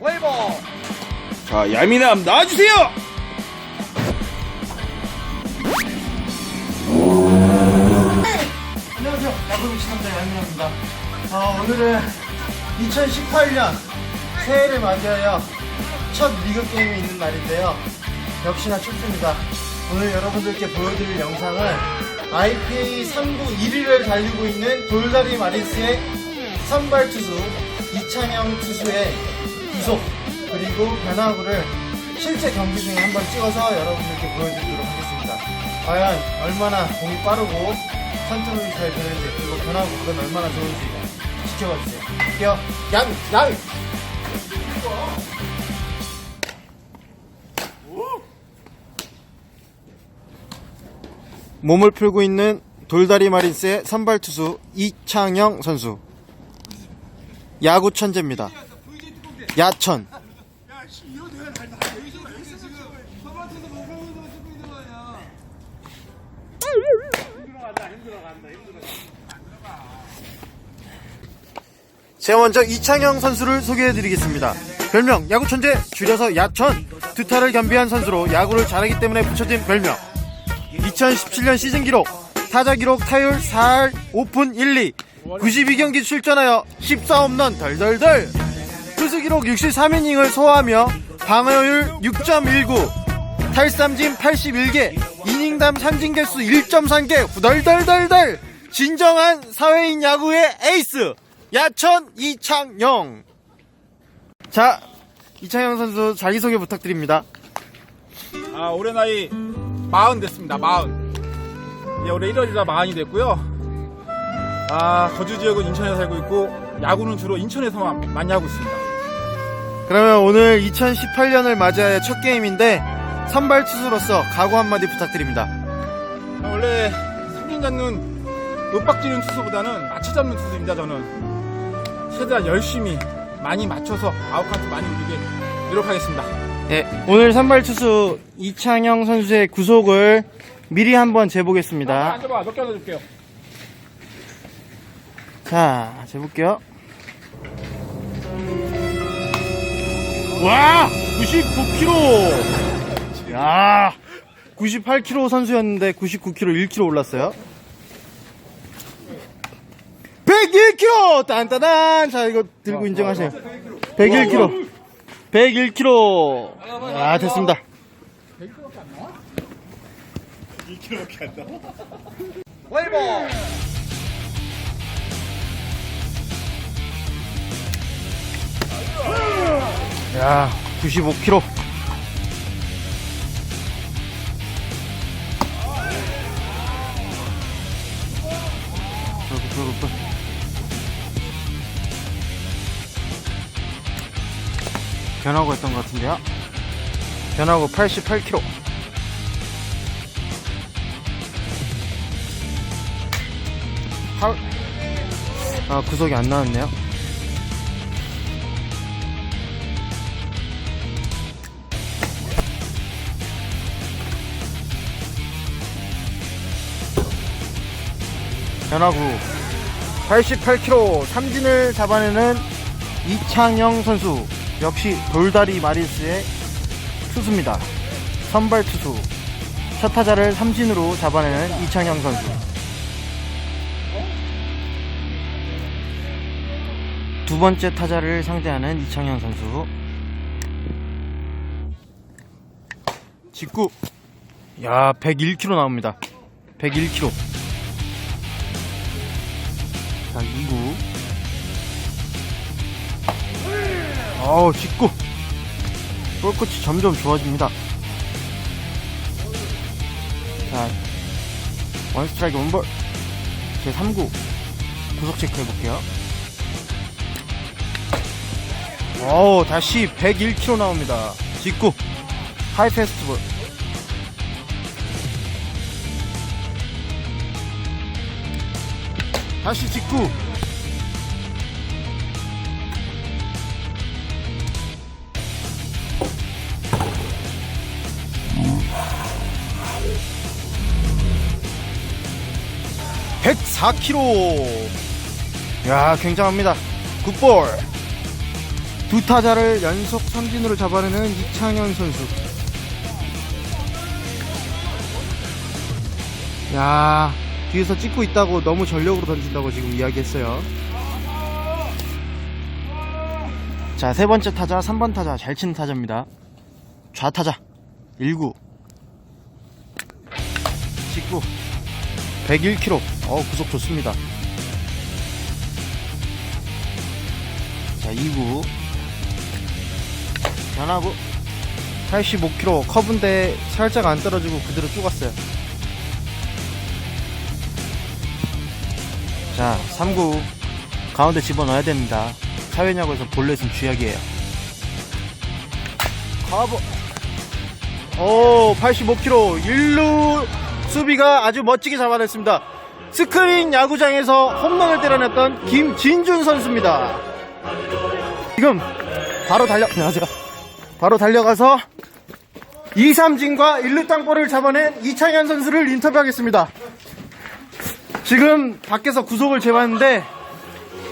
웨이버 자, 야미남 나와주세요! 안녕하세요. 야구 미친남자 양민호입니다. 아, 오늘은 2018년 새해를 맞이하여 첫 리그 게임이 있는 날인데요. 역시나 춥습니다. 오늘 여러분들께 보여드릴 영상은 IPA 3부 1위를 달리고 있는 돌다리 마린스의 선발 투수 이창영 투수의 구속 그리고 변화구를 실제 경기 중에 한번 찍어서 여러분들께 보여드리도록 하겠습니다. 과연 얼마나 공이 빠르고 컨트롤이 잘 되는지 그리고 변화구는 얼마나 좋은지 지켜봐 주세요. 갈게요. 양, 양! 몸을 풀고 있는 돌다리 마린스의 선발 투수 이창영 선수. 야구 천재입니다. 야천. 제가 먼저 이창영 선수를 소개해드리겠습니다. 별명 야구 천재 줄여서 야천 두 타를 겸비한 선수로 야구를 잘하기 때문에 붙여진 별명 2017년 시즌 기록 타자 기록 타율 4할 5푼 1리 92경기 출전하여 14홈런 덜덜덜 투수 기록 63이닝을 소화하며 방어율 6.19 탈삼진 81개 이닝담 삼진 개수 1.3개 후덜덜덜덜 진정한 사회인 야구의 에이스 야천 이창영 자 이창영 선수 자기소개 부탁드립니다 아, 올해 나이 40 됐습니다. 40. 예, 올해 1월이라 40이 됐고요. 아, 거주 지역은 인천에 살고 있고 야구는 주로 인천에서만 많이 하고 있습니다. 그러면 오늘 2018년을 맞이하여 첫 게임인데 선발 투수로서 각오 한마디 부탁드립니다 아, 원래 삼진 잡는 윽박지는 투수보다는 맞춰 잡는 투수입니다. 저는 최대한 열심히 많이 맞춰서 아웃카운트 많이 올리게 노력하겠습니다. 네, 오늘 선발 투수 이창영 선수의 구속을 미리 한번 재보겠습니다 앉아봐, 몇개 넣어줄게요. 자 재볼게요 와 99kg 야 98kg 선수였는데 99kg 1kg 올랐어요. 101kg 딴따단! 자 이거 들고 인정하세요. 101kg 101kg 아 됐습니다. 웨이버 야 95kg 그렇고 그 렇고 변하고 했던 것 같은데요? 변하고 88kg 하... 아 구속이 안 나왔네요 변화구. 88kg 삼진을 잡아내는 이창영 선수. 역시 돌다리 마리스의 투수입니다. 선발 투수. 첫 타자를 삼진으로 잡아내는 이창영 선수. 두 번째 타자를 상대하는 이창영 선수. 직구. 야 101kg 나옵니다. 101kg 어우, 직구. 볼끝이 점점 좋아집니다. 자, 원 스트라이크 원볼. 제 3구. 구속 체크 해볼게요. 어우, 다시 101kg 나옵니다. 직구. 하이 페스티벌. 다시 직구. (104kg) 야 굉장합니다 굿볼 두 타자를 연속 삼진으로 잡아내는 이창현 선수. 야, 뒤에서 찍고 있다고 너무 전력으로 던진다고 지금 이야기했어요. 자, 세 번째 타자, 3번 타자, 잘 치는 타자입니다. 좌타자, 1구. 직구. 101km. 어, 구속 좋습니다. 자, 2구. 변하고. 85km. 커브인데 살짝 안 떨어지고 그대로 쭉 갔어요. 자, 3구. 가운데 집어넣어야 됩니다. 사회야구에서 볼넷은 쥐약이에요. 커브. 오, 85km. 1루 수비가 아주 멋지게 잡아냈습니다. 스크린 야구장에서 홈런을 때려냈던 김진준 선수입니다. 지금 바로 달려, 안녕하세요. 바로 달려가서 2, 3진과 1루 땅볼을 잡아낸 이창현 선수를 인터뷰하겠습니다. 지금 밖에서 구속을 재봤는데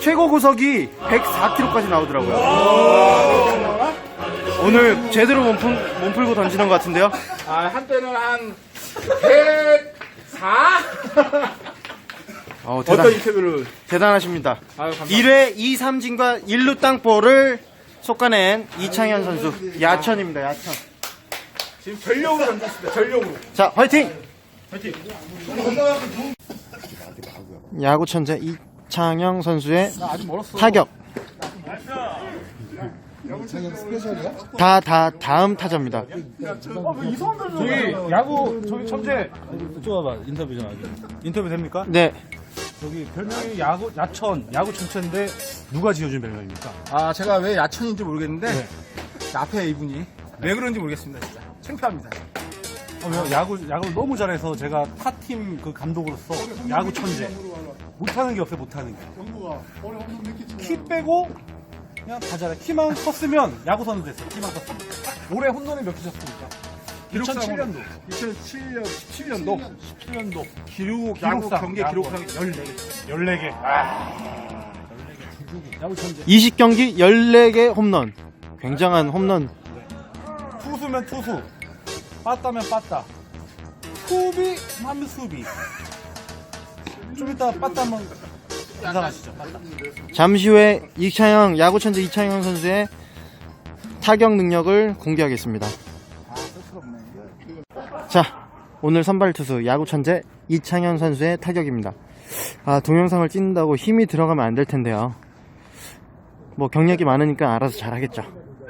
최고 구속이 104km까지 나오더라고요. 오늘 제대로 몸, 풀, 몸 풀고 던지는 것 같은데요. 아, 한때는 한 104? 어, 대단, 어떤 인터뷰를. 대단하십니다. 아유, 감사합니다. 1회 2, 3진과 1루 땅볼을 솎아낸 이창현 선수. 야천입니다, 야천. 지금 전력으로 던졌습니다, 전력으로. 자, 화이팅! 화이팅! 야구 천재 이창영 선수의. 타격. 다, 다, 다음 타자입니다. 저기 야구 저기 천재 이쪽 와봐 인터뷰 좀 하게 인터뷰 됩니까? 네. 저기 별명이 야구 야천 야구 천재인데 누가 지어준 별명입니까? 아, 제가 왜 야천인지 모르겠는데, 네. 앞에 이분이 왜 그런지 모르겠습니다, 진짜. 창피합니다. 어, 왜 야구 야구를 너무 잘해서 제가 타팀 그 감독으로서 야구 천재 못하는 게 없어요 못하는 게. 키 빼고 그냥 다 잘해. 키만 컸으면 야구 선수 됐어. 키만 컸으면. 올해 홈런이 몇개 쳤습니까? 2007년도. 2007년, 17년도 17년도 기록, 야구 기록상, 경기 야구. 기록상이 14개. 14개. 아. 야구 천재. 20경기 14개 홈런. 굉장한 홈런. 투수면 투수, 빠따면 빠따, 수비 하면 수비. 좀 이따 빠따 한번 인사하시죠. 잠시 후에 이창영, 야구 천재 이창영 선수의 타격 능력을 공개하겠습니다. 자, 오늘 선발 투수 야구 천재 이창현 선수의 타격입니다. 아, 동영상을 찍는다고 힘이 들어가면 안 될 텐데요. 뭐 경력이 많으니까 알아서 잘하겠죠.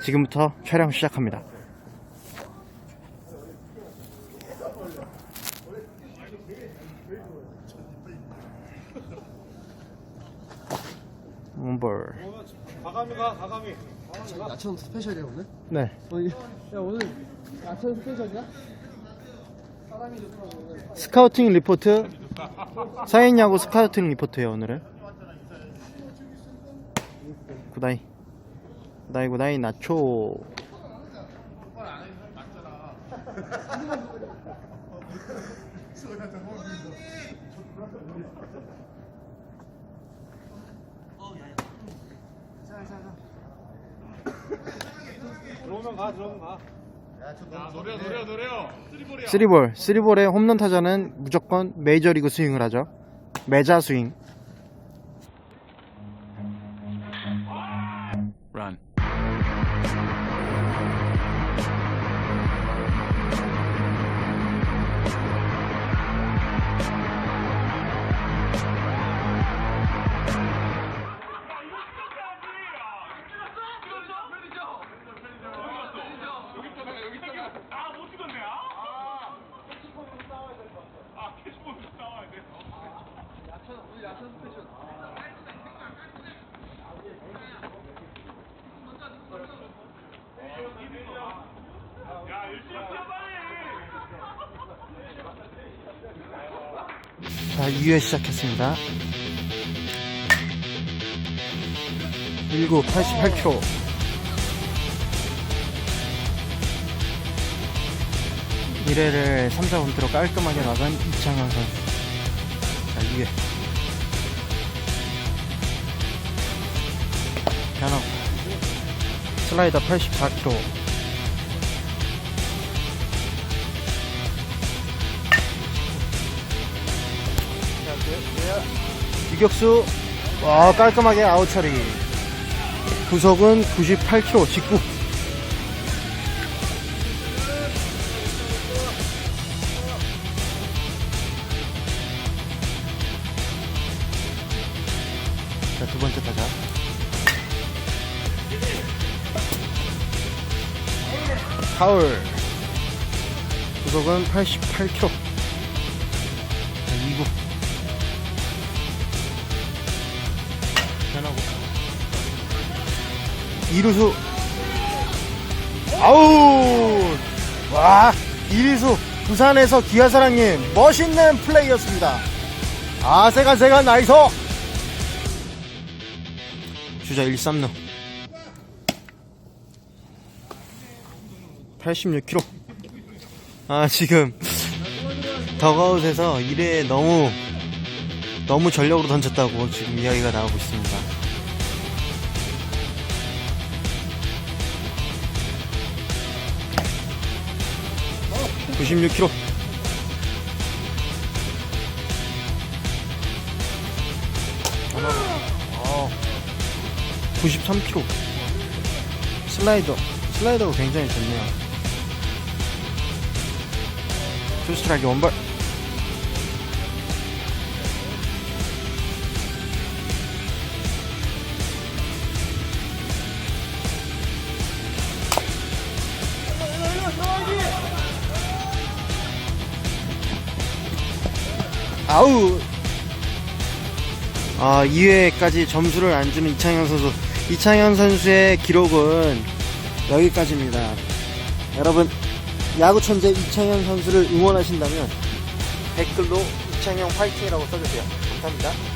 지금부터 촬영 시작합니다. 원볼. 가감이 가 가감이. 야천 스페셜이야 오늘? 네. 야 오늘 야천 스페셜이야? 스카우팅 리포트 사인 야구 스카우팅 리포트예요 오늘은 구다이 구다이 구다이 나초 들어오면 가, 들어오면 가. 쓰리볼 쓰리볼의 홈런 타자는 무조건 메이저리그 스윙을 하죠. 메자 스윙 자 2회 시작했습니다. 1구 88km 일회를 3, 4번트로 깔끔하게 나간 이창현 선수. 자 2회. 변하고 슬라이더 84kg. 유격수 와 깔끔하게 아웃 처리. 구속은 98kg 직구. 자, 두 번째 타자. 파울. 구속은 88kg. 변하고. 2루수. 아우! 와, 1루수. 부산에서 기아사랑님, 멋있는 플레이였습니다. 아, 세간, 나이스! 주자 1, 3루 86kg 아 지금 더가웃에서 1회 너무 너무 전력으로 던졌다고 지금 이야기가 나오고 있습니다. (96kg) 어. 93kg 슬라이더. 슬라이더가 굉장히 좋네요. 투스트라이크 원발 아우 아, 2회까지 점수를 안 주는 이창현 선수. 이창현 선수의 기록은 여기까지입니다. 여러분, 야구 천재 이창현 선수를 응원하신다면 댓글로 이창현 화이팅이라고 써주세요. 감사합니다.